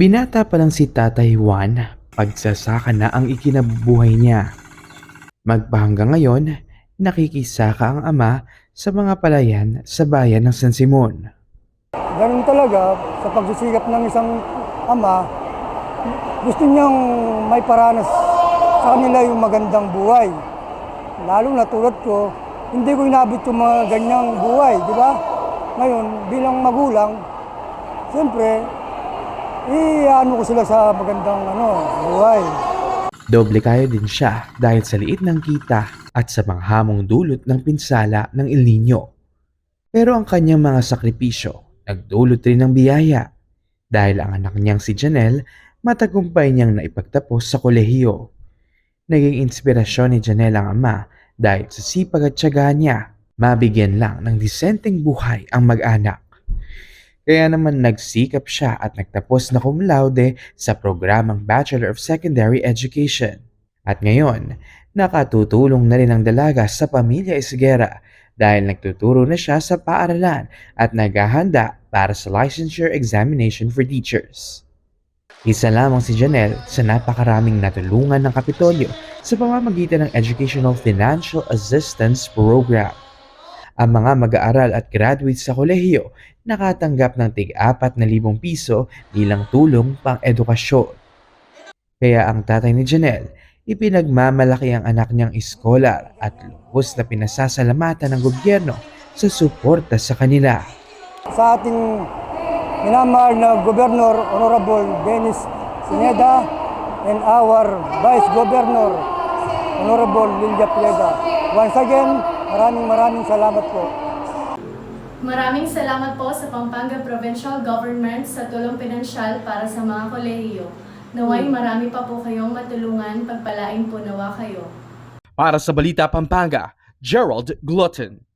Binata pa lang si Tatay Juan, pagsasaka na ang ikinabubuhay niya. Magpahanggang ngayon, nakikisaka ang ama sa mga palayan sa bayan ng San Simon. Ganun talaga, sa pagsisikap ng isang ama, gusto niyang may paranas sa kanila yung magandang buhay. Lalo na tulad ko, hindi ko inabot yung mga ganyang buhay, di ba? Ngayon, bilang magulang, siyempre, i-ano ko sila sa magandang ano, buhay. Doble kayo din siya dahil sa liit ng kita at sa mga hamong dulot ng pinsala ng El Nino. Pero ang kanyang mga sakripisyo nagdulot rin ng biyaya dahil ang anak niyang si Janelle matagumpay niyang naipagtapos sa kolehiyo. Naging inspirasyon ni Janelle ang ama dahil sa sipag at tiyaga niya, mabigyan lang ng disenteng buhay ang mag-anak. Kaya naman nagsikap siya at nagtapos na cum laude sa programang Bachelor of Secondary Education. At ngayon, nakatutulong na rin ang dalaga sa pamilya Isguera dahil nagtuturo na siya sa paaralan at naghahanda para sa licensure examination for teachers. Isa lamang si Janelle sa napakaraming natulungan ng Kapitolyo sa pamamagitan ng Educational Financial Assistance Program. Ang mga mag-aaral at graduates sa kolehiyo nakatanggap ng tig-4,000 piso bilang tulong pang edukasyon. Kaya ang tatay ni Janelle, ipinagmamalaki ang anak niyang iskolar at lubos na pinasasalamatan ng gobyerno sa suporta sa kanila. Sa ating minamahal na Governor Honorable Dennis Sineda and our Vice Governor Honorable Lilia Pieda. Once again, maraming maraming salamat po. Maraming salamat po sa Pampanga Provincial Government sa tulong pinansyal para sa mga kolehiyo. Naway marami pa po kayong matulungan, pagpalain po nawa kayo. Para sa Balita Pampanga, Gerald Glutton.